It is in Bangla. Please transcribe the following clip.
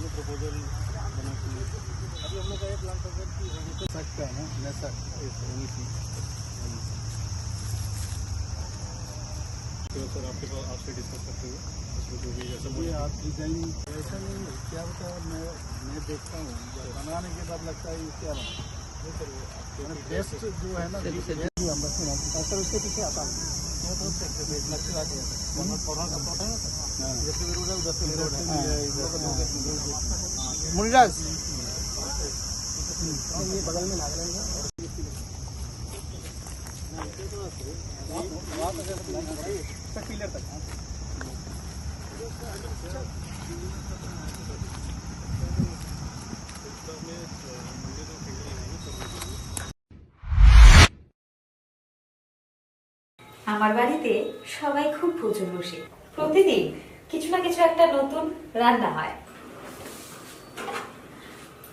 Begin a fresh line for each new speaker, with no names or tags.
को प्रपोजल बना के अभी हम लोग का ये प्लान था सर कि रजिस्टर सकता है ना नशा तो सर आपके पास आपसे डिस्कस करते हुए उसमें जो भी ऐसा
ये आप डिज़ाइन ऐसा नहीं है। क्या होता है मैं मैं देखता हूँ। बनाने के बाद लगता है ये क्या बना बेस्ट जो है ना सर उसके पीछे आता हूँ। लक्ष्य आ गया
कॉर्नर सपोर्ट है ना सर?
जैसे रोड है उधर से रोड है।
मुनिराज
ये बगल में लग रहा है पिलर तक
আমার বাড়িতে সবাই খুব পুজো বসে প্রতিদিন কিছু না কিছু একটা নতুন রান্না হয়